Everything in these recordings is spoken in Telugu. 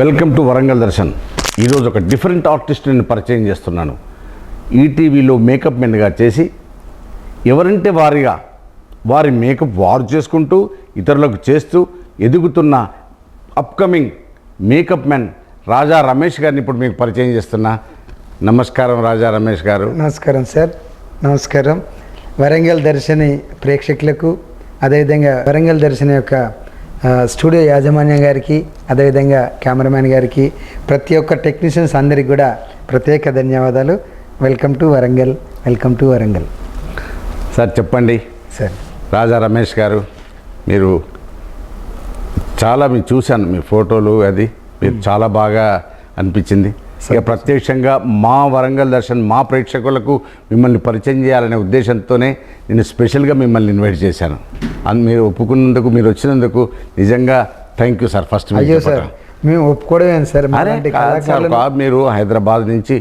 Welcome to Warangal Darshan. ఈరోజు ఒక డిఫరెంట్ ఆర్టిస్ట్ నేను పరిచయం చేస్తున్నాను. ఈటీవీలో మేకప్ మెన్గా చేసి ఎవరంటే వారిగా వారి మేకప్ వారు చేసుకుంటూ ఇతరులకు చేస్తూ ఎదుగుతున్న upcoming makeup men Raja Ramesh గారిని ఇప్పుడు మీకు పరిచయం చేస్తున్నా. నమస్కారం రాజా రమేష్ గారు. నమస్కారం సార్. నమస్కారం. వరంగల్ దర్శని ప్రేక్షకులకు అదేవిధంగా వరంగల్ దర్శని యొక్క స్టూడియో యాజమాన్యం గారికి అదేవిధంగా కెమెరామ్యాన్ గారికి ప్రతి ఒక్క టెక్నీషియన్స్ అందరికి కూడా ప్రత్యేక ధన్యవాదాలు. Welcome to Warangal welcome to Warangal sir చెప్పండి. సార్ రాజా రమేష్ గారు మీరు చాలా మీరు చూశాను మీ ఫోటోలు అది మీరు చాలా బాగా అనిపించింది. ఇక ప్రత్యక్షంగా మా వరంగల్ దర్శన్ మా ప్రేక్షకులకు మిమ్మల్ని పరిచయం చేయాలనే ఉద్దేశంతోనే నేను స్పెషల్గా మిమ్మల్ని ఇన్వైట్ చేశాను. అన్ మీరు ఒప్పుకున్నందుకు మీరు వచ్చినందుకు నిజంగా థ్యాంక్ యూ సార్ ఫస్ట్ అయ్యో సార్ మేము ఒప్పుకోవడమే సార్ సార్, మీరు హైదరాబాద్ నుంచి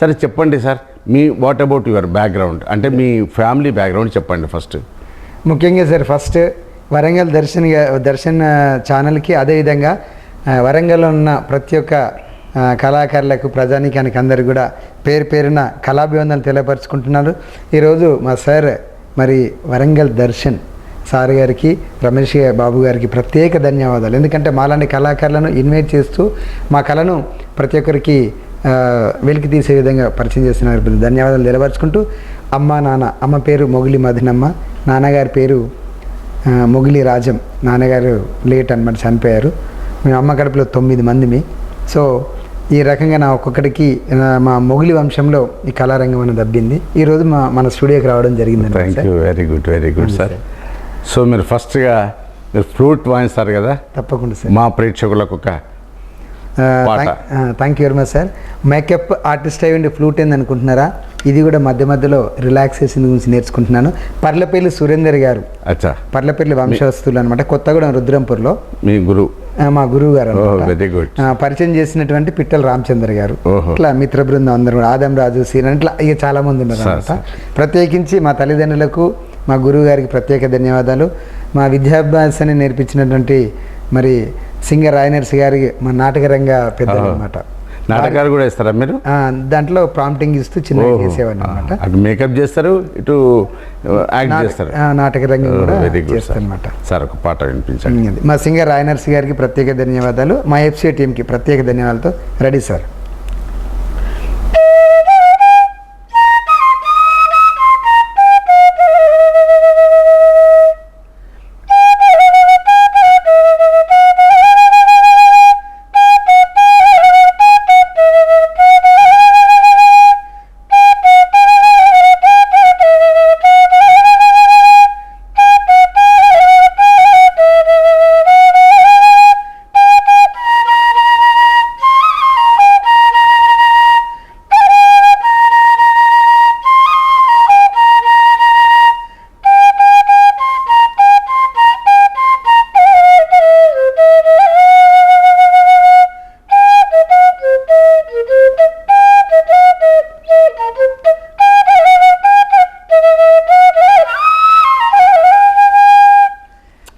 సరే చెప్పండి సార్ మీ వాట్ అబౌట్ యువర్ బ్యాక్గ్రౌండ్ అంటే మీ ఫ్యామిలీ బ్యాక్గ్రౌండ్ చెప్పండి ఫస్ట్ ముఖ్యంగా సార్ ఫస్ట్ వరంగల్ దర్శన్ దర్శన్ ఛానల్కి అదేవిధంగా ఆ, వరంగల్లో ఉన్న ప్రతి ఒక్క కళాకారులకు ప్రజానీకానికి అందరు కూడా పేరు పేరున కళాభివందనలు తెలియపరుచుకుంటున్నారు. ఈరోజు మా సార్ మరి వరంగల్ దర్శన్ సార్ గారికి రమేష్ బాబు గారికి ప్రత్యేక ధన్యవాదాలు. ఎందుకంటే మాలాంటి కళాకారులను ఇన్వైట్ చేస్తూ మా కళను ప్రతి ఒక్కరికి వెలికి తీసే విధంగా పరిచయం చేస్తున్నారు ధన్యవాదాలు నిలబరుచుకుంటూ అమ్మ నాన్న అమ్మ పేరు మొగిలి మధునమ్మ నాన్నగారి పేరు మొగిలి రాజం నాన్నగారు లేట్ అనమాట చనిపోయారు. మేము అమ్మ కడుపులో తొమ్మిది మందిమి సో ఈ రకంగా నా ఒక్కొక్కడికి మా మొగిలి వంశంలో ఈ కళారంగం అనేది దబ్బింది. ఈరోజు మా మన స్టూడియోకి రావడం జరిగింది thank you very good very good sir. So మీరు ఫస్ట్గా మీరు ఫ్లూట్ వాయిస్తారు కదా? తప్పకుండా సార్. మా ప్రేక్షకులకు ఒక. Thank you very much sir makeup artist అయ్యండి ఫ్లూట్ ఏంది అనుకుంటున్నారా ఇది కూడా మధ్య మధ్యలో రిలాక్సేషన్ గురించి నేర్చుకుంటున్నాను. పర్లపల్లి సురేందర్ గారు అచ్చా. పర్లపల్లి వంశవస్తులు అనమాట కొత్తగూడెం రుద్రంపూర్లో. మీ గురు ఆ, మా గురువు గారు. వెరీ గుడ్ పరిచయం చేసినటువంటి పిట్టల రామచంద్ర గారు. ఇట్లా మిత్ర బృందం అందరూ ఆదం రాజు సీన్ ఇట్లా ఇక చాలా మంది ఉన్నారు అనమాట ప్రత్యేకించి మా తల్లిదండ్రులకు మా గురువు గారికి ప్రత్యేక ధన్యవాదాలు మా విద్యాభ్యాసాన్ని నేర్పించినటువంటి మరి సింగర్ రాయనర్స్ గారికి మా నాటకరంగ పెద్దలు. అనమాట నాటకాలు కూడా ఇస్తారా మీరు? దాంట్లో ప్రాంప్టింగ్ ఇస్తూ చేసేవాడిని అనమాట అటు మేకప్ చేస్తారు ఇటు యాక్ట్ చేస్తారు. నాటక రంగం కూడా గుడ్ సార్ ఒక పాట వినిపించండి. మా సింగర్ రాయనర్స్ గారికి ప్రత్యేక ధన్యవాదాలు. మా ఎఫ్సీ టీంకి ప్రత్యేక ధన్యవాదాలతో ready sir.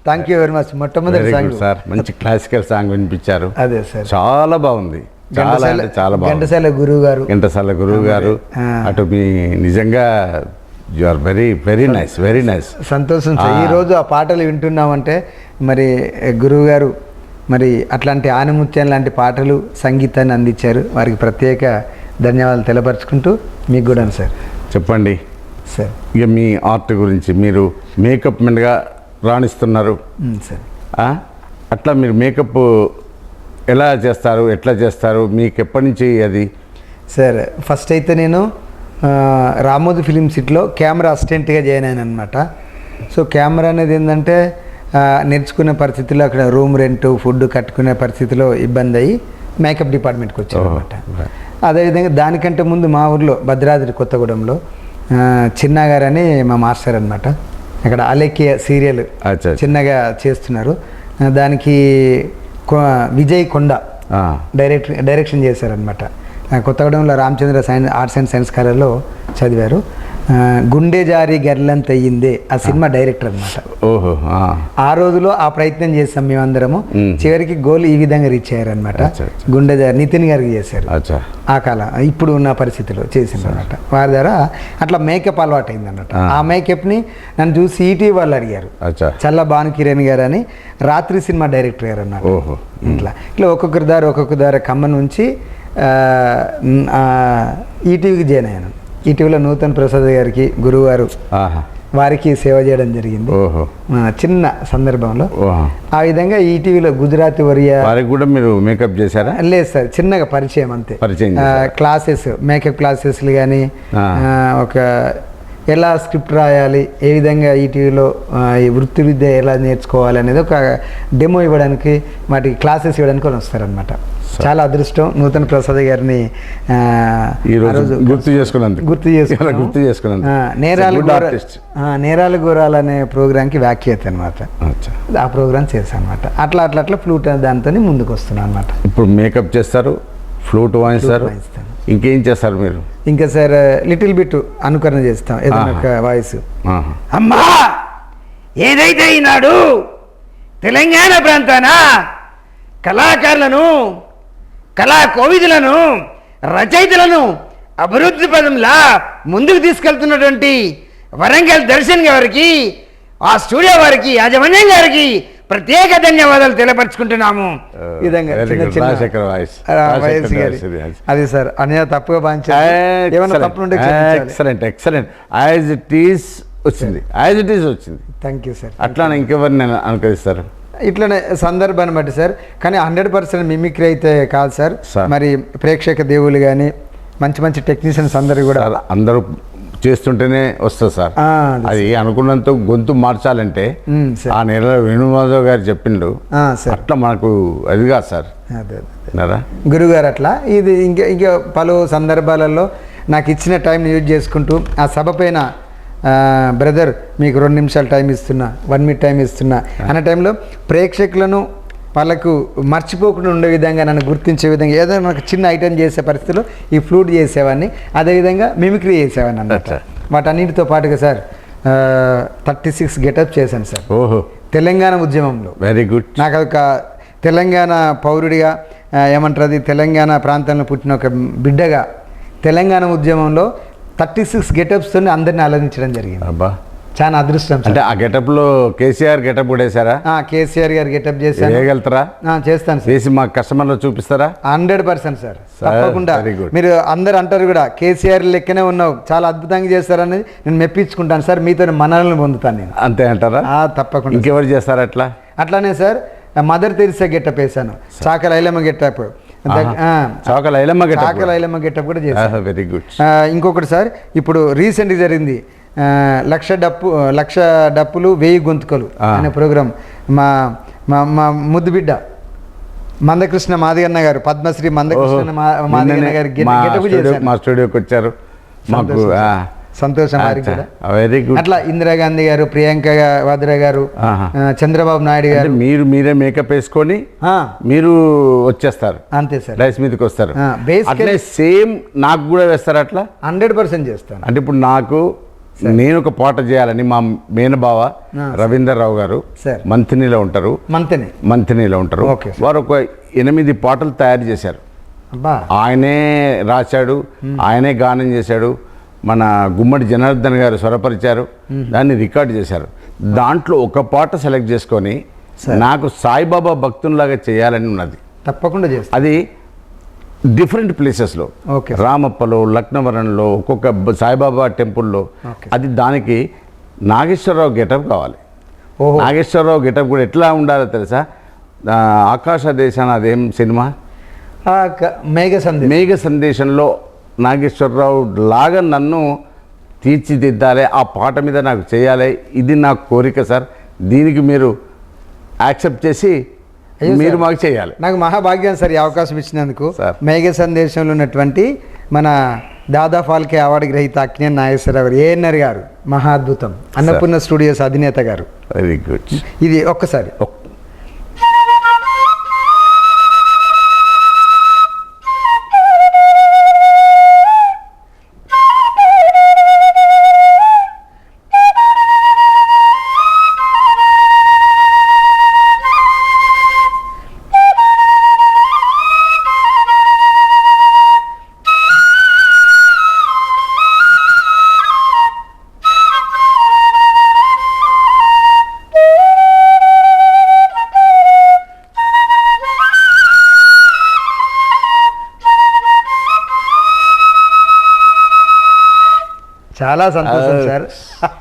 Thank you very much మొట్టమొదటి సాంగ్. సార్ మంచి క్లాసికల్ సాంగ్ వినిపించారు. అదే సార్ చాలా బాగుంది. చాలా చాలా బాగుంది. ఘంటసాల గురువు గారు ఘంటసాల గురువు గారు. అటు మీ నిజంగా you are very very nice very nice సంతోషం సార్ ఈ రోజు ఆ పాటలు వింటున్నామంటే మరి గురువు గారు మరి అట్లాంటి ఆనిముత్యం లాంటి పాటలు సంగీతాన్ని అందించారు. వారికి ప్రత్యేక ధన్యవాదాలు తెలపరుచుకుంటూ మీకు కూడా సార్ చెప్పండి. సార్ ఇక మీ ఆర్ట్ గురించి మీరు మేకప్ మెన్గా రాణిస్తున్నారు? అట్లా మీరు మేకప్ ఎలా చేస్తారు? ఎట్లా చేస్తారు? మీకు ఎప్పటి నుంచి అది? సార్ ఫస్ట్ అయితే నేను రామోజీ ఫిలిం సిటీలో కెమెరా అసిస్టెంట్గా జాయిన్ అయ్యాను అనమాట సో కెమెరా అనేది ఏంటంటే నేర్చుకునే పరిస్థితిలో అక్కడ రూమ్ రెంట్ ఫుడ్ కట్టుకునే పరిస్థితిలో ఇబ్బంది అయ్యి మేకప్ డిపార్ట్మెంట్కి వచ్చాను అనమాట అదేవిధంగా దానికంటే ముందు మా ఊర్లో భద్రాద్రి కొత్తగూడెంలో ఆ, చిన్న గారు అని మా మాస్టర్ అనమాట అక్కడ అలేఖ్య సీరియల్. చిన్నగా చేస్తున్నారు. దానికి కొ- విజయ్ కొండ డైరెక్ట్ డైరెక్షన్ చేశారనమాట కొత్తగూడెంలో Ramachandra science arts and science కాలేజ్లో చదివారు. గుండె జారి గర్లంత అయ్యిందే ఆ సినిమా డైరెక్టర్ అనమాట ఓహో ఆ. రోజులో ఆ ప్రయత్నం చేసాం మేమందరము. మ్మ్. చివరికి గోల్ ఈ విధంగా రీచ్ అయ్యారనమాట. గుండె జారి నితిన్ గారికి చేశారు. ఆ కాలం ఇప్పుడు ఉన్న పరిస్థితిలో చేసిందన్నమాట. వారి ద్వారా అట్లా మేకప్ అలవాటు అయిందన్నమాట. ఆ. మేకప్ని నన్ను చూసి ఈటీ వాళ్ళు అడిగారు. చల్ల భాను కిరణ్ గారు అని రాత్రి సినిమా డైరెక్టర్ గారు అన్నారు ఓహో. ఇట్లా ఇట్లా ఒక్కొక్కరి దారి ఒక్కొక్క దారి ఖమ్మం నుంచి ఈటీవీకి జాయిన్ అయ్యాను. ఈటీవీలో నూతన్ ప్రసాద్ గారికి గురువారు ఆహా. వారికి సేవ చేయడం జరిగింది. చిన్న సందర్భంలో. ఆ విధంగా ఈటీవీలో గుజరాతీ వరియా వారికి కూడా మీరు మేకప్ చేశారా? లేదు సార్ చిన్నగా పరిచయం అంతే. పరిచయం? క్లాసెస్ మేకప్ క్లాసెస్లు కానీ. ఒక ఎలా స్క్రిప్ట్ రాయాలి ఏ విధంగా ఈటీవీలో ఈ వృత్తి విద్య ఎలా నేర్చుకోవాలి అనేది ఒక డెమో ఇవ్వడానికి వాటి క్లాసెస్ ఇవ్వడానికి వాళ్ళు వస్తారనమాట చాలా అదృష్టం. నూతన్ ప్రసాద్ గారిని గుర్తు చేసుకున్నందుకు. గుర్తు చేసుకున్నాం. గుర్తు చేసుకున్నందుకు. ఆ, నేరాలు నేరాలు గోరాలు అనే ప్రోగ్రామ్కి వ్యాఖ్యాత అనమాట ఆ ప్రోగ్రామ్ చేశాను అనమాట అట్లా అట్లా అట్లా ఫ్లూట్ దాంతో ముందుకు వస్తున్నాను అనమాట ఇప్పుడు మేకప్ చేస్తారు ఫ్లూట్ వాయిస్తారు. వాయిస్తాను. ఇంకేం చేస్తారు మీరు? ఇంకా సార్ లిటిల్ బిట్ అనుకరణ చేస్తాం ఏదైనా ఒక వాయిస్. అమ్మా! ఏదైతే ఈనాడు తెలంగాణ ప్రాంతాన కళాకారులను కళా కోవిదులను రచయితలను అభివృద్ధి పదంలా ముందుకు తీసుకెళ్తున్నటువంటి వరంగల్ దర్శన్ గారికి ఆ స్టూడియో వారికి యాజమాన్యం గారికి ప్రత్యేక ధన్యవాదాలు తెలియపరచుకుంటున్నాము. విధంగా. అది సార్ అనే తప్పుగా excellent excellent as it is వచ్చింది. యాజ్ ఇట్ ఈస్ వచ్చింది. థ్యాంక్ యూ సార్ అట్లా ఇంకెవరిని అనుకరిస్తారు? ఇట్లనే సందర్భాన్ని బట్టి సార్ కానీ హండ్రెడ్ పర్సెంట్ మిమిక్రీ అయితే కాదు సార్. మరి ప్రేక్షక దేవులు కానీ మంచి మంచి టెక్నీషియన్స్ అందరు కూడా అందరూ చేస్తుంటేనే వస్తుంది సార్. అది అనుకున్నంత గొంతు మార్చాలంటే. ఆ నెలలో వేణుమాధవ్ గారు చెప్పిండు. అట్లా మనకు అది కాదు సార్. గురుగారు అట్లా. ఇది ఇంకా ఇంకా పలు సందర్భాలలో నాకు ఇచ్చిన టైంని యూజ్ చేసుకుంటూ ఆ సభ పైన బ్రదర్ మీకు రెండు నిమిషాలు టైం ఇస్తున్నా వన్ మినిట్ టైం ఇస్తున్నా అన్న టైంలో ప్రేక్షకులను వాళ్ళకు మర్చిపోకుండా ఉండే విధంగా నన్ను గుర్తించే విధంగా ఏదైనా నాకు చిన్న ఐటెం చేసే పరిస్థితిలో ఈ ఫ్లూట్ చేసేవాడిని. అదేవిధంగా మిమిక్రీ చేసేవాడిని అన్నమాట. అచ్చా. వాటన్నిటితో పాటుగా సార్ థర్టీ సిక్స్ గెటప్ చేశాను సార్. ఓహో. తెలంగాణ ఉద్యమంలో. వెరీ గుడ్ నాకు ఒక తెలంగాణ పౌరుడిగా ఏమంటారు అది తెలంగాణ ప్రాంతంలో పుట్టిన ఒక బిడ్డగా తెలంగాణ ఉద్యమంలో థర్టీ సిక్స్ గెటప్స్తో అందరిని అలరించడం జరిగింది. అబ్బా. చాలా అదృష్టం. అంటే ఆ గెటప్లో కేసీఆర్ గెటప్ కూడా వేసారా కేసీఆర్ గారు గెటప్ చేశాను వేయగలుగుతారా? చేస్తాను సార్. వేసి మా కస్టమర్లో చూపిస్తారా? Hundred percent sir. తప్పకుండా. మీరు అందరు అంటారు కూడా కేసీఆర్ లెక్కనే ఉన్నావు చాలా అద్భుతంగా చేస్తారనేది నేను మెప్పించుకుంటాను సార్ మీతో మనల్ని పొందుతాను నేను. అంతే అంటారా? తప్పకుండా. ఇంకెవరు చేస్తారు అట్లా? అట్లానే సార్ మదర్ తెరిసే గెటప్ వేశాను. Chakali Ailamma getup. Chakali getup Ailamma getup కూడా చేశాను. వెరీ గుడ్ ఇంకొకటి సార్ ఇప్పుడు రీసెంట్గా జరిగింది లక్ష డప్పు లక్ష డప్పులు వెయ్యి గొంతుకలు. అనే ప్రోగ్రామ్ మా మా మా ముద్దు బిడ్డ మందకృష్ణ మాదిగన్న గారు పద్మశ్రీ మందకృష్ణ మాదిగన్న గారి మా స్టూడియోకి వచ్చారు. మాకు సంతోషం వెరీ గుడ్ అట్లా ఇందిరాగాంధీ గారు ప్రియాంక వాద్రా గారు చంద్రబాబు నాయుడు గారు. మీరు మీరే మేకప్ వేసుకొని మీరు వచ్చేస్తారు. అంతే సార్. రైస్ మీదకి వస్తారు. అట్లే సేమ్ నాకు కూడా వేస్తారు అట్లా? హండ్రెడ్ పర్సెంట్ చేస్తాను. అంటే ఇప్పుడు నాకు నేను ఒక పాట చేయాలని మా మేనబావ రవీందర్ రావు గారు సార్. మంథినిలో ఉంటారు. మంతనే. మంథినిలో ఉంటారు. వారు ఒక ఎనిమిది పాటలు తయారు చేశారు. ఆయనే రాశాడు ఆయనే గానం చేశాడు మన గుమ్మడి జనార్దన్ గారు స్వరపరిచారు దాన్ని రికార్డ్ చేశారు. దాంట్లో ఒక పాట సెలెక్ట్ చేసుకొని నాకు సాయిబాబా భక్తునిలాగా చేయాలని ఉన్నది. తప్పకుండా చేస్తాను అది డిఫరెంట్ ప్లేసెస్లో. ఓకే. రామప్పలో లక్నవరంలో ఒక్కొక్క సాయిబాబా టెంపుల్లో. అది దానికి నాగేశ్వరరావు గెటప్ కావాలి. నాగేశ్వరరావు గెటప్ కూడా ఎట్లా ఉండాలో తెలుసా? ఆకాశ దేశాన అదేం సినిమా? మేఘ సందేశం. మేఘ సందేశంలో నాగేశ్వరరావు లాగా నన్ను తీర్చిదిద్దాలి ఆ పాట మీద నాకు చేయాలి ఇది నా కోరిక సార్. దీనికి మీరు యాక్సెప్ట్ చేసి మీరు. మాకు చేయాలి. నాకు మహాభాగ్యం సార్ ఈ అవకాశం ఇచ్చినందుకు. మేఘ సందేశంలో ఉన్నటువంటి మన దాదా ఫాల్కే అవార్డు గ్రహీత అక్కినే నాగేశ్వరరావు గారు ఏఎన్ఆర్ గారు మహా అద్భుతం. అన్నపూర్ణ స్టూడియోస్ అధినేత గారు. వెరీ గుడ్ ఇది ఒక్కసారి. చాలా సంతోషం సార్.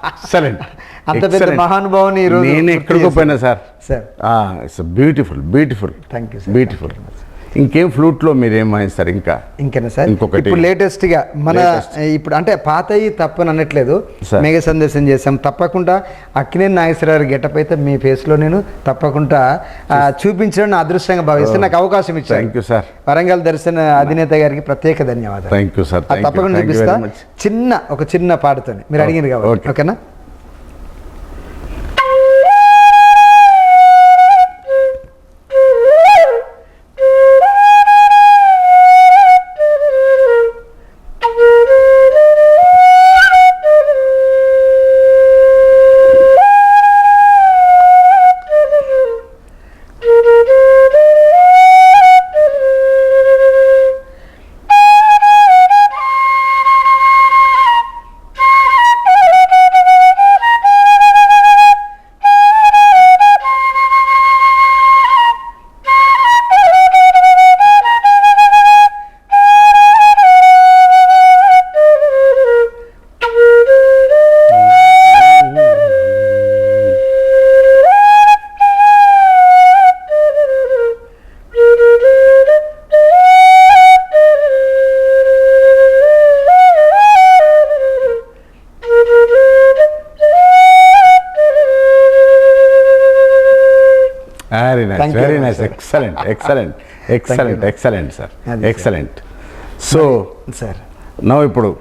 ఎక్సలెంట్. అంత పెద్ద మహానుభావుని ఈరోజు నేను ఎక్కడికి. పోయినా sir. Sir. It's beautiful beautiful. You, sir. Beautiful. ఇంకేం ఫ్లూట్లో మీరు ఏం వాయిస్తారు ఇంకా? ఇంకేనా సార్? ఇంకొకటి. ఇప్పుడు లేటెస్ట్గా మన. ఇప్పుడు అంటే పాతయి తప్పని అనట్లేదు. మేఘ సందేశం చేసాం తప్పకుండా అక్కినేని నాగేశ్వరరావు గెటప్ అయితే మీ ఫేస్లో నేను తప్పకుండా చూపించడం నా అదృష్టంగా భావిస్తే నాకు అవకాశం థ్యాంక్ ఇచ్చారు యూ సార్ వరంగల్ దర్శన అధినేత గారికి ప్రత్యేక ధన్యవాదాలు. థ్యాంక్ యూ సార్ తప్పకుండా థ్యాంక్ చూపిస్తా. చిన్న ఒక చిన్న పాటతోని. మీరు అడిగింది కాబట్టి. ఓకేనా? Very nice Thank you. Very nice. Excellent excellent excellent excellent sir. Excellent so sir now ఇప్పుడు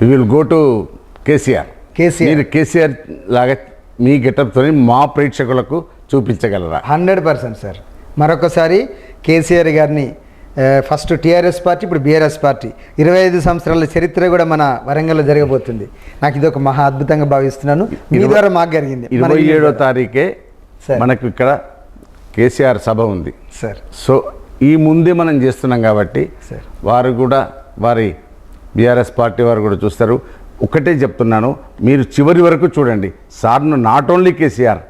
we will go to KCR KCR. మీరు కేసీఆర్ లాగా మీ గెటప్తో మా ప్రేక్షకులకు చూపించగలరా? హండ్రెడ్ పర్సెంట్ సార్ మరొకసారి కేసీఆర్ గారిని ఫస్ట్ టీఆర్ఎస్ పార్టీ ఇప్పుడు బీఆర్ఎస్ పార్టీ. ఇరవై ఐదు సంవత్సరాల చరిత్ర కూడా మన వరంగల్లో జరగబోతుంది. నాకు ఇది ఒక మహా అద్భుతంగా భావిస్తున్నాను. మీ ఇరవై- ద్వారా మాకు జరిగింది. ఇరవై ఏడో. తారీఖే సార్. మనకు ఇక్కడ కేసీఆర్ సభ ఉంది. సార్. సో ఈ ముందే మనం చేస్తున్నాం కాబట్టి సార్. వారు కూడా వారి బీఆర్ఎస్ పార్టీ వారు కూడా చూస్తారు. ఒకటే చెప్తున్నాను మీరు చివరి వరకు చూడండి. సార్ను నాట్ ఓన్లీ కేసీఆర్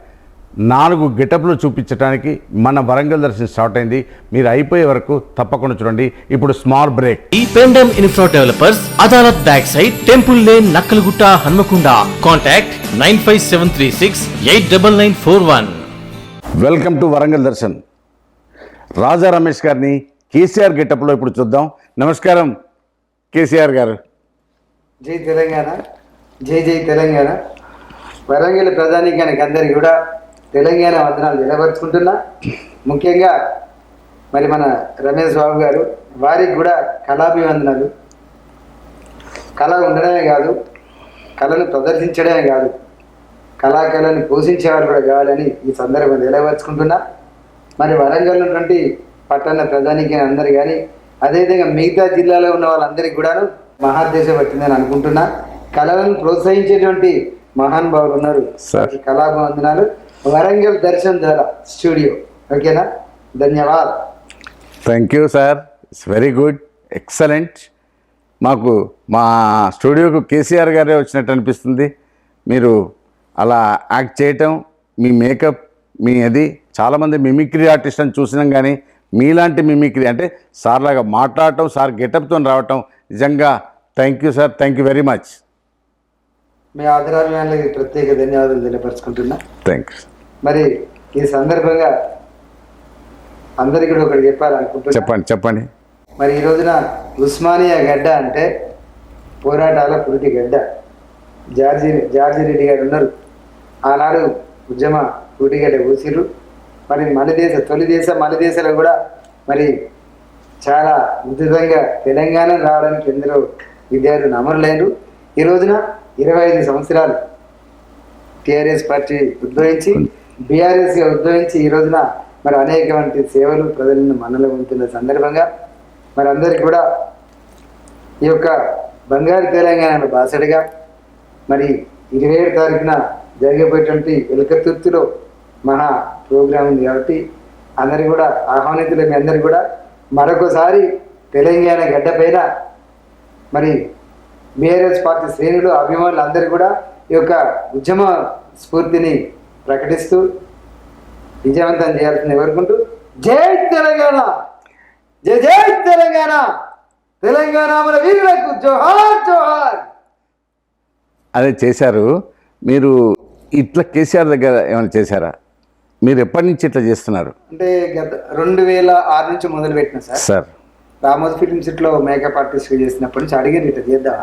నాలుగు గెటప్లు చూపించడానికి మన వరంగల్ దర్శనం స్టార్ట్ అయింది. మీరు అయిపోయే వరకు తప్పకుండా చూడండి. ఇప్పుడు స్మాల్ బ్రేక్. ఈ Pendam infra developers Adalat back side temple lane Nakkalagutta Hanamkonda. Contact nine five seven three six eight double nine four one. Welcome to Warangal Darshan. Raja Ramesh గారిని కేసీఆర్ గెటప్లో ఇప్పుడు చూద్దాం. నమస్కారం కేసీఆర్ గారు. జై తెలంగాణ జై జై తెలంగాణ. వరంగల్ ప్రధానికానికి అందరికి కూడా తెలంగాణ వందనాలు నిలబరుచుకుంటున్నా ముఖ్యంగా మరి మన రమేష్ బాబు గారు వారికి కూడా కళాభివందనాలు. కళ ఉండడమే కాదు కళను ప్రదర్శించడమే కాదు. కళాకళను పోషించేవారు కూడా కావాలని ఈ సందర్భంగా నిలబరుచుకుంటున్నా మరి వరంగల్ ఉన్నటువంటి పట్టణ ప్రధానికి అందరు కానీ అదేవిధంగా మిగతా జిల్లాలో ఉన్న వాళ్ళందరికీ కూడాను మహాదేశం పట్టిందని అనుకుంటున్నా. కళలను ప్రోత్సహించేటువంటి మహానుభావులు ఉన్నారు. కళాభివందనాలు. వరంగల్ దర్శన్ ద్వారా స్టూడియో. ఓకేనా? ధన్యవాదాలు. Thank you sir it's very good excellent మాకు మా స్టూడియోకు కేసీఆర్ గారే వచ్చినట్టు అనిపిస్తుంది. మీరు అలా యాక్ట్ చేయటం మీ మేకప్ మీ అది చాలామంది మిమిక్రీ ఆర్టిస్ట్ అని చూసినాం కానీ మీలాంటి మిమిక్రీ అంటే సార్ లాగా మాట్లాడటం సార్ గెటప్తో రావటం నిజంగా thank you sir thank you very much మీ ఆదరాభిమానులకి ప్రత్యేక ధన్యవాదాలు తెలియపరుచుకుంటున్నా. థ్యాంక్ యూ మరి ఈ సందర్భంగా అందరికీ కూడా ఒకటి చెప్పాలనుకుంటున్నా. చెప్పండి చెప్పండి. మరి ఈ రోజున ఉస్మానియా గడ్డ అంటే పోరాటాల పురిటి గడ్డ. జార్జి జార్జి రెడ్డి గారు ఉన్నారు. ఆనాడు ఉద్యమ ఊటిగడ్డ ఊసిరు మరి మన దేశ తొలి దేశ మన దేశంలో కూడా మరి చాలా ఉచితంగా తెలంగాణ రావడానికి ఎందరో విద్యార్థులు అమరులైనరు. ఈ రోజున ఇరవై ఐదు సంవత్సరాలు టిఆర్ఎస్ పార్టీ ఉద్భవించి బీఆర్ఎస్గా ఉద్భవించి ఈ రోజున మరి అనేకమంది సేవలు ప్రజలను మనలో ఉంటున్న సందర్భంగా మరి అందరికీ కూడా ఈ యొక్క బంగారు తెలంగాణ బాసడిగా మరి ఇరవై ఏడు తారీఖున జరగబోయేటువంటి వెలకతుర్తిలో మహా ప్రోగ్రాం ఉంది కాబట్టి అందరి కూడా ఆహ్వానితులు మీ అందరు కూడా మరొకసారి తెలంగాణ గడ్డ పైన మరి బీఆర్ఎస్ పార్టీ శ్రేణులు అభిమానులు అందరూ కూడా ఈ యొక్క ఉద్యమ స్ఫూర్తిని ప్రకటిస్తూ విజయవంతం చేయాల్సింది కోరుకుంటూ జై తెలంగాణ! జై జై తెలంగాణ! తెలంగాణ మన వీరులకు జోహార్ జోహార్! అదే చేశారు. మీరు ఇట్లా కేసీఆర్ దగ్గర ఏమైనా చేశారా? మీరు ఎప్పటి నుంచి ఇట్లా చేస్తున్నారు? అంటే గత రెండు వేల ఆరు నుంచి మొదలు పెట్టిన సార్. సార్. రామోజీ ఫిల్మ్ సిటీలో మేకప్ ఆర్టిస్ట్ చేసినప్పటి నుంచి అడిగారు ఇట్లా చేద్దాం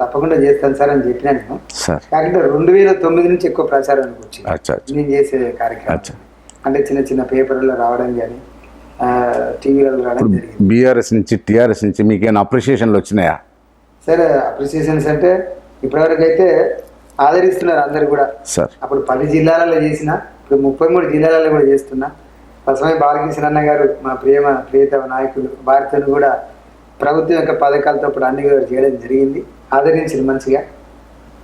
తప్పకుండా చేస్తాను సార్ అని చెప్పినా నేను. సార్. కాకపోతే రెండు వేల తొమ్మిది నుంచి ఎక్కువ ప్రచారానికి వచ్చింది నేను చేసే కార్యక్రమం. అంటే చిన్న చిన్న పేపర్లలో రావడం కానీ టీవీలలో రావడం జరిగింది. బీఆర్ఎస్ నుంచి టీఆర్ఎస్ నుంచి మీకు ఏమైనా అప్రిషియేషన్లు వచ్చినాయా? సార్ అప్రిసియేషన్స్ అంటే ఇప్పటివరకు అయితే ఆదరిస్తున్నారు అందరు కూడా. సార్. అప్పుడు పది జిల్లాలలో చేసిన ఇప్పుడు ముప్పై మూడు జిల్లాలలో కూడా చేస్తున్నా ప్రసమే బాలకృష్ణ అన్న గారు మా ప్రేమ ప్రియతమ నాయకులు భారతను కూడా ప్రభుత్వం యొక్క పథకాలతో ఇప్పుడు అన్ని కూడా చేయడం జరిగింది. ఆదరించింది మంచిగా.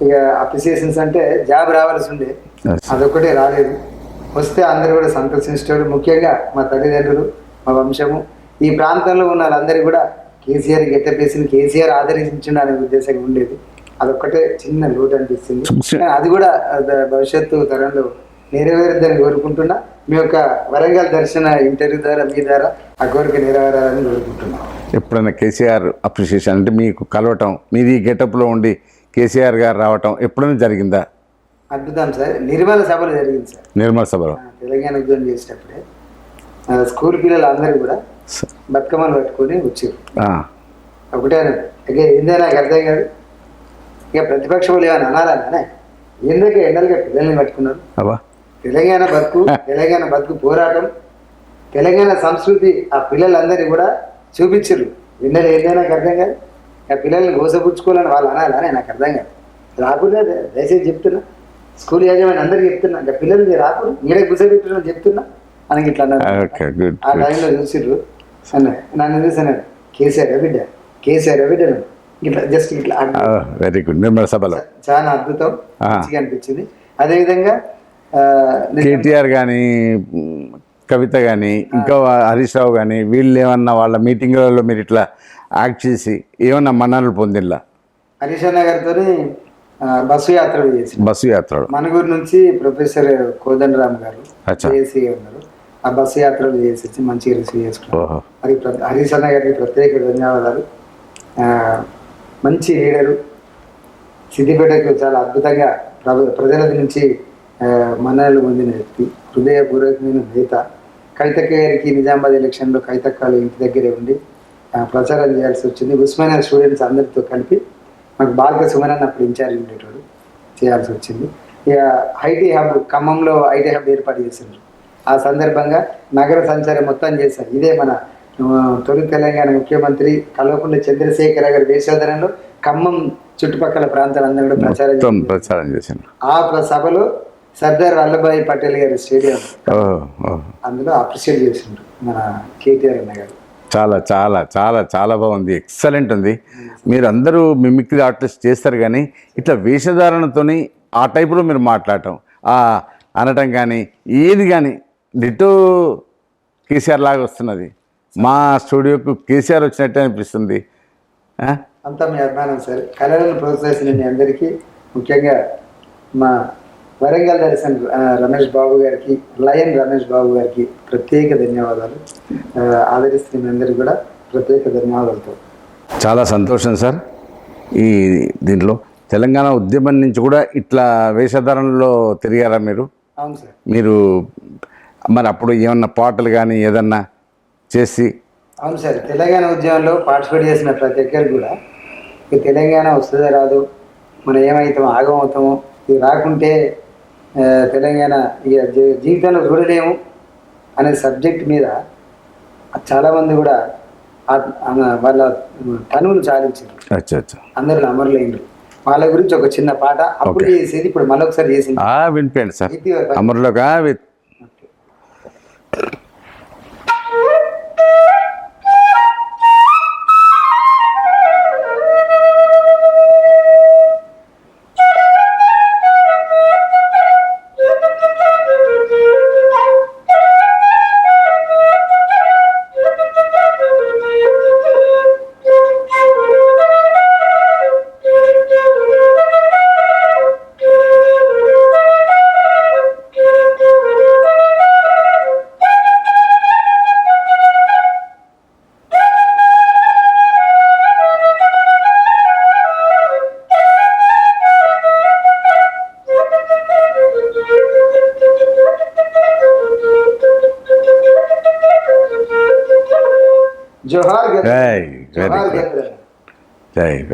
ఇక అప్రిసియేషన్స్ అంటే జాబ్ రావాల్సి ఉండే. Yes. అదొక్కటే రాలేదు. వస్తే అందరూ కూడా సంతోషించేవారు ముఖ్యంగా మా తల్లిదండ్రులు మా వంశము. ఈ ప్రాంతంలో ఉన్న వాళ్ళందరూ కూడా కేసీఆర్ గెట్టపేసిన కేసీఆర్ ఆదరించుండు అనే ఉద్దేశంగా ఉండేది. అదొక్కటే చిన్న లోటు అనిపిస్తుంది. అది కూడా అది భవిష్యత్తు తరంలో నెరవేరుద్దని కోరుకుంటున్నా. మీ యొక్క వరంగల్ దర్శన ఇంటర్వ్యూ ద్వారా మీ ద్వారా ఆ కోరిక నెరవేరాలని కోరుకుంటున్నాం. ఎప్పుడైనా కేసీఆర్ అప్రిషియేషన్ అంటే మీకు కలవటం మీది గెటప్లో ఉండి కేసీఆర్ గారు రావటం ఎప్పుడైనా జరిగిందా? అద్భుతం సార్. నిర్మల సభలు జరిగింది సార్. నిర్మల్ సభలో. తెలంగాణ ఉద్యమం చేసేటప్పుడే స్కూల్ పిల్లలు అందరూ కూడా బతుకమ్మలు పట్టుకొని వచ్చారు. ఒకటే ఇక ఏందో నాకు అర్థం కాదు. ఇక ప్రతిపక్ష ఏమైనా అనాలనే ఎందుకు ఎండలుగా పిల్లల్ని పట్టుకున్నారు? తెలంగాణ బతుకు తెలంగాణ బతుకు పోరాటం తెలంగాణ సంస్కృతి ఆ పిల్లలందరినీ కూడా చూపించరు. విన్నది ఏందో నాకు అర్థం కాదు. ఆ పిల్లల్ని గోసపుచ్చుకోవాలని వాళ్ళు అనాలని నాకు అర్థం కాదు. రాకుండా దయచేసి చెప్తున్నా. స్కూల్ యాజమాన్యం అందరికీ చెప్తున్నా. ఇంకా పిల్లలు రాకుండా మీరే గుసపెట్టుకుని చెప్తున్నా. అని ఇట్లా అన్నారు. ఆ టైంలో చూసిర్రు. అన్న నన్ను చూసాను కేసీఆర్ బిడ్డ. కేసీఆర్ బిడ్డ ఇట్లా జస్ట్ ఇట్లా. వెరీ గుడ్ నిర్మల్ సభలో. చాలా అద్భుతం. మంచిగా అనిపించింది. అదేవిధంగా కేటీఆర్ కానీ కవిత కానీ ఇంకా హరీష్ రావు కానీ వీళ్ళు ఏమన్నా వాళ్ళ మీటింగ్లలో మీరు ఇట్లా యాక్ట్ చేసి ఏమన్నా మన్ననలు పొందిల్లా? హరీష్ అన్న గారితో బస్సు యాత్రలు చేసి బస్సు యాత్రలో. మనుగూరు నుంచి ప్రొఫెసర్ కోదండరామ్ గారు. చేసి ఉన్నారు. ఆ బస్సు యాత్రలు చేసి వచ్చి మంచిగా రిసీవ్ చేసుకున్నారు మరి హరీష్ అన్న గారికి ప్రత్యేక ధన్యవాదాలు. మంచి లీడరు. సిద్దిపేటకు చాలా అద్భుతంగా ప్ర- ప్రజల నుంచి ఆ, మన్ననలు పొందిన వ్యక్తి హృదయపూర్వకమైన నేత. కవితక్క గారికి నిజామాబాద్ ఎలక్షన్లో కైతక్కలు ఇంటి దగ్గరే ఉండి ప్రచారం చేయాల్సి వచ్చింది. ఉస్మానియా స్టూడెంట్స్ అందరితో కలిపి మాకు బాగా సుమనన్న అప్పుడు ఇన్ఛార్జ్ ఉండేటోడు చేయాల్సి వచ్చింది. ఇక ఐటీ హబ్ ఖమ్మంలో ఐటీ హబ్ ఏర్పాటు చేసిండ్రు ఆ సందర్భంగా నగర సంచారం మొత్తం చేశారు. ఇదే మన తొలి తెలంగాణ ముఖ్యమంత్రి కల్వకుంట్ల చంద్రశేఖర గారి వేషాధనంలో ఖమ్మం చుట్టుపక్కల ప్రాంతాలందరూ కూడా ప్రచారం చేశారు. ప్రచారం చేసిండు ఆ సభలో సర్దార్ వల్లభాయ్ పటేల్ గారి స్టేడియం. అందులో అప్రిషియేట్ చేసిండ్రు మన కేటీఆర్ అన్న గారు. చాలా చాలా చాలా చాలా బాగుంది. ఎక్సలెంట్ ఉంది. మీరు అందరూ మిమిక్రీ ఆర్టిస్ట్ చేస్తారు కానీ ఇట్లా వేషధారణతోని ఆ టైపులో మీరు మాట్లాడటం ఆ అనటం కానీ ఏది కానీ డిటో కేసీఆర్ లాగా వస్తున్నది. మా స్టూడియోకు కేసీఆర్ వచ్చినట్టే అనిపిస్తుంది? అంతా మీ అభిమానం సార్. కళలను ప్రోత్సహించిన మీ అందరికీ ముఖ్యంగా మా వరంగల్ దర్శన్ రమేష్ బాబు గారికి లయన్ రమేష్ బాబు గారికి ప్రత్యేక ధన్యవాదాలు. ఆదరిస్తున్న మీ అందరికీ కూడా ప్రత్యేక ధన్యవాదాలతో. చాలా సంతోషం సార్. ఈ దీంట్లో తెలంగాణ ఉద్యమం నుంచి కూడా ఇట్లా వేషధారణలో తిరిగారా మీరు? అవును సార్. మీరు మరి అప్పుడు ఏమన్నా పాటలు కానీ ఏదన్నా చేసి అవును సార్ తెలంగాణ ఉద్యమంలో పార్టిసిపేట్ చేసిన ప్రతి ఒక్కరు కూడా తెలంగాణ వస్తుందో రాదు మనం ఏమవుతామో ఆగం అవుతామో ఇది రాకుంటే తెలంగాణ ఇక జీవితంలో చూడలేము అనే సబ్జెక్ట్ మీద చాలామంది కూడా వాళ్ళ తనువులు చాలించారు. అందరూ అమరులైనరు వాళ్ళ గురించి ఒక చిన్న పాట అప్పుడు. చేసేది ఇప్పుడు మళ్ళొకసారి చేసింది. ఆ, వినిపించండి సార్. అమరులోగా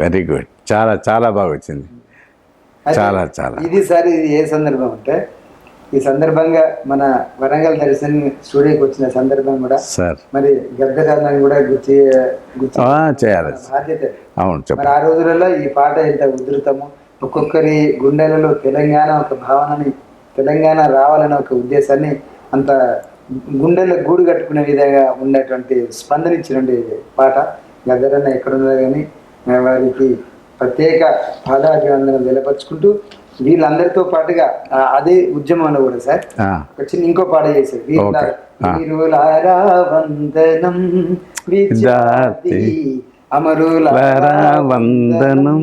very good. చాలా చాలా బాగా వచ్చింది చాలా, చాలా. ఇది సార్ ఇది ఏ సందర్భం అంటే ఈ సందర్భంగా మన వరంగల్ దర్శన్ స్టూడియోకి వచ్చిన సందర్భం కూడా సార్. మరి గద్దరాన్ని కూడా గుర్తి చేయాలి. బాధ్యత. అవును మరి ఆ రోజులలో ఈ పాట ఎంత ఉధృతము? ఒక్కొక్కరి గుండెలలో తెలంగాణ ఒక భావనని తెలంగాణ రావాలనే ఒక ఉద్దేశాన్ని అంత గుండెల్లో గూడు కట్టుకునే విధంగా ఉన్నటువంటి స్పందన ఇచ్చినటువంటి పాట. గద్దరన్న ఎక్కడున్నా కానీ వారికి ప్రత్యేక పాదాభివందనం నిలపరుచుకుంటూ వీళ్ళందరితో పాటుగా అదే ఉద్యమంలో కూడా సార్ ఒక చిన్న ఇంకో పాట చేశారు. వీరులారా వందనం అమరులారా లారా వందనం.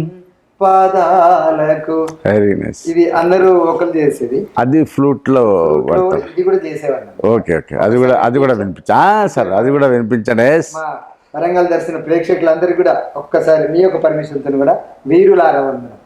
పాదాలకు. ఇది అందరూ ఒకరు చేసేది. అది ఫ్లూట్లో వాడతారు ఇది కూడా చేసేవాళ్ళం. Okay okay. అది కూడా అది కూడా వినిపించా సార్ అది కూడా వినిపించండి. వరంగల్ దర్శన ప్రేక్షకులందరూ కూడా ఒక్కసారి మీ యొక్క పర్మిషన్తో కూడా వీరులారా వందనం.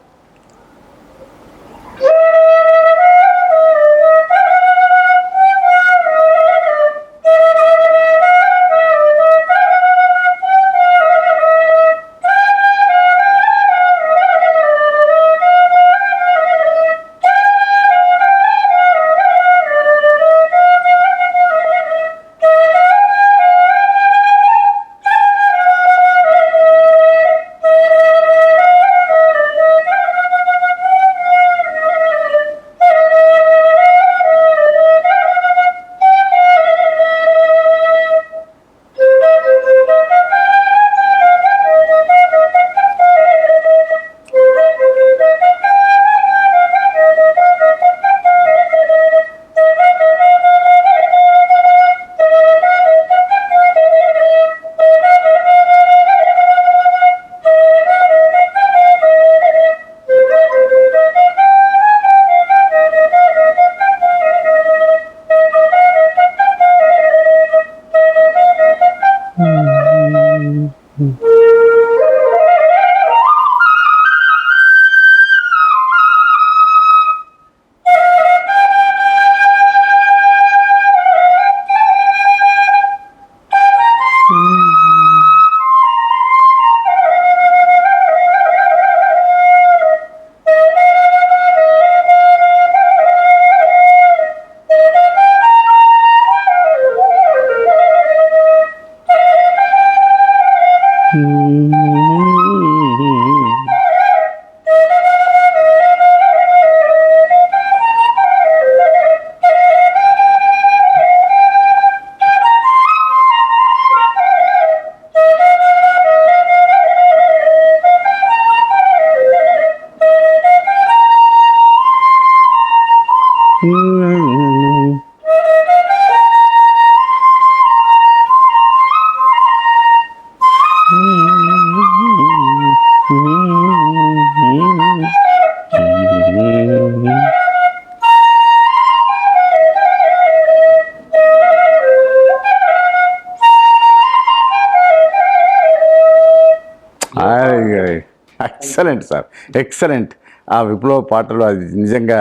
Excellent sir excellent. ఆ విప్లవ పాటలు అది నిజంగా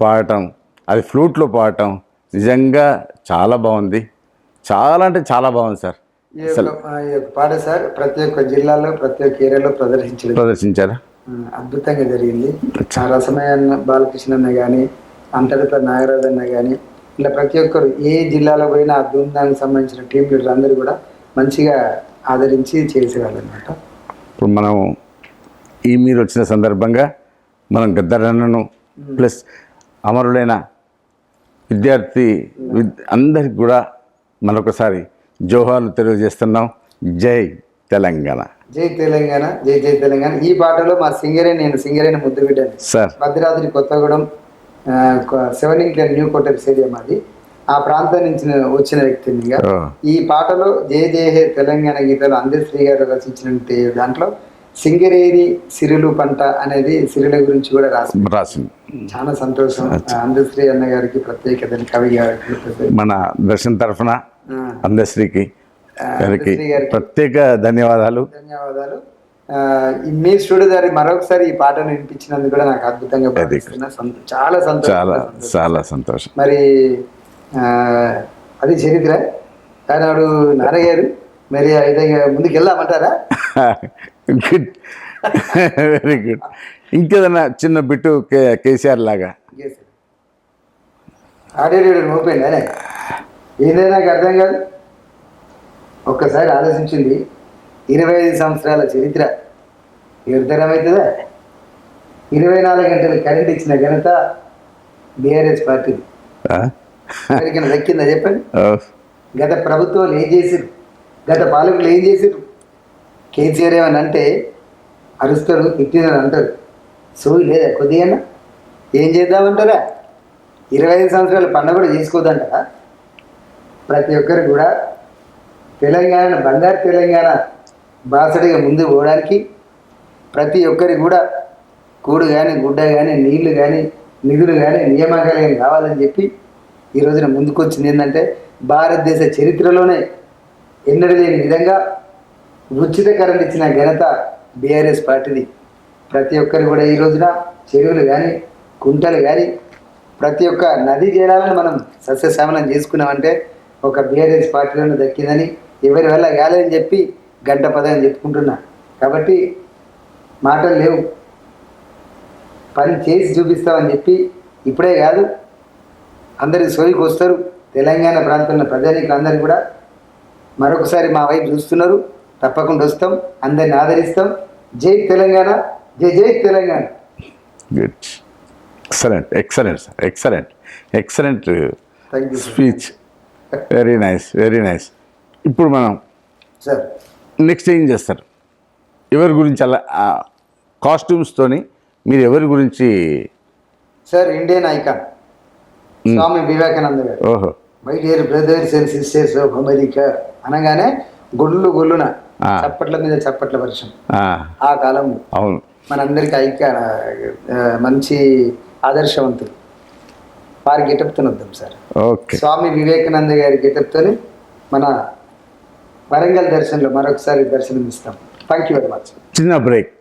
పాడటం అది ఫ్లూట్లో పాడటం నిజంగా చాలా బాగుంది. చాలా అంటే చాలా బాగుంది సార్. పాట సార్ ప్రతి ఒక్క జిల్లాలో ప్రతి ఒక్క ఏరియాలో ప్రదర్శించారా? ఆ, అద్భుతంగా జరిగింది. ఆ రసమయ అన్న బాలకృష్ణ అన్న కానీ అంతటితో నాగరాజు అన్న కానీ ఇలా ప్రతి ఒక్కరు ఏ జిల్లాలో పోయినా ఆ బృందానికి సంబంధించిన టీం లీడర్ అందరూ కూడా మంచిగా ఆదరించి చేసేవాళ్ళు అనమాట ఇప్పుడు మనం ఈ మీరు వచ్చిన సందర్భంగా మనం గద్దరన్నను ప్లస్ అమరులైన విద్యార్థి విద్ అందరికి కూడా మరొకసారి జోహార్లు తెలియజేస్తున్నాం. జై తెలంగాణ. జై తెలంగాణ జై జై తెలంగాణ. ఈ పాటలో మా సింగరే నేను సింగరేని ముద్దు బిడ్డని. Sir. Bhadradri Kothagudem seven incline new quarter stadium అది. ఆ ప్రాంతం నుంచి వచ్చిన వ్యక్తిని. ఈ పాటలో జయ జయ హే తెలంగాణ గీతాలు అందశ్రీ గారు రచించినటువంటి దాంట్లో సింగరేరి సిరులు పంట అనేది సిరుల గురించి కూడా రాసి రాసింది. చాలా సంతోషం. అందశ్రీ అన్న గారికి ప్రత్యేకత కవి గారికి మన దర్శన తరఫున అందశ్రీకి గారికి ప్రత్యేక ధన్యవాదాలు. ధన్యవాదాలు. మీ స్టూడియో గారి మరొకసారి ఈ పాటను వినిపించినందుకు కూడా నాకు అద్భుతంగా చాలా సంతోషం. చాలా చాలా సంతోషం. మరి అది చరిత్ర ఆనాడు నాన్నగారు మరి విధంగా ముందుకు వెళ్దామంటారా గుడ్ వెరీ గుడ్ ఇంకేదైనా చిన్న బిట్టు కే కేసీఆర్ లాగా? ఆడేడు మోపోయిందనే ఏదైనా నాకు అర్థం కాదు. ఒక్కసారి ఆలోచించింది. ఇరవై ఐదు సంవత్సరాల చరిత్ర నిర్ధారమవుతుందా ఇరవై నాలుగు గంటలు కరెంట్ ఇచ్చిన ఘనత బీఆర్ఎస్ పార్టీ. దక్కిందా చెప్పండి? గత ప్రభుత్వాలు ఏం చేసిరు గత పాలకులు ఏం చేసిరు కేసీఆర్ ఏమని అంటే అరుస్తారు తిట్టినని అంటారు సో లేదా కొద్దిగా ఏం చేద్దామంటారా? ఇరవై ఐదు సంవత్సరాల పండుగ కూడా చేసుకోదంట. ప్రతి ఒక్కరు కూడా తెలంగాణ బంగారు తెలంగాణ బాసడిగా ముందు పోవడానికి ప్రతి ఒక్కరి కూడా కూడు కానీ గుడ్డ కానీ నీళ్ళు కానీ నిధులు కానీ నియామకాలు కానీ కావాలని చెప్పి ఈ రోజున ముందుకొచ్చింది ఏంటంటే భారతదేశ చరిత్రలోనే ఎన్నడూ లేని విధంగా ఉచిత కరెంట్ ఇచ్చిన ఘనత బీఆర్ఎస్ పార్టీది. ప్రతి ఒక్కరు కూడా ఈ రోజున చెరువులు కానీ కుంటలు కానీ ప్రతి ఒక్క నదీ జలాలను మనం సస్యశ్యామలం చేసుకున్నామంటే ఒక బీఆర్ఎస్ పార్టీలో దక్కిందని ఎవరి వల్ల కాలేదని చెప్పి గంట పదని చెప్పుకుంటున్నా. కాబట్టి మాటలు లేవు. పని చేసి చూపిస్తామని చెప్పి ఇప్పుడే కాదు అందరికి సోలికి వస్తారు. తెలంగాణ ప్రాంతంలో ప్రజానికి అందరికీ కూడా మరొకసారి మా వైపు చూస్తున్నారు. తప్పకుండా వస్తాం. అందరిని ఆదరిస్తాం. జై తెలంగాణ. జై జై Telangana. Good excellent excellent sir excellent excellent speech very nice very nice ఇప్పుడు మనం సార్ నెక్స్ట్ ఏం చేస్తారు? ఎవరి గురించి అలా కాస్ట్యూమ్స్తోని మీరు ఎవరి గురించి sir Indian icon Swami Vivekananda గారు. ఓహో. My dear brothers and sisters of America అనగానే గుళ్ళున. ఆ. చప్పట్ల మీద చప్పట్ల వర్షం. ఆ, కాలంలో అవును. మనందరికీ ఐక్య మంచి ఆదర్శవంతులు. వారి గెటప్తో వద్దాం సార్ స్వామి వివేకానంద గారి గెటప్తోని మన వరంగల్ దర్శనంలో మరొకసారి దర్శనం ఇస్తాం థ్యాంక్ యూ వెరీ మచ్ చిన్న బ్రేక్.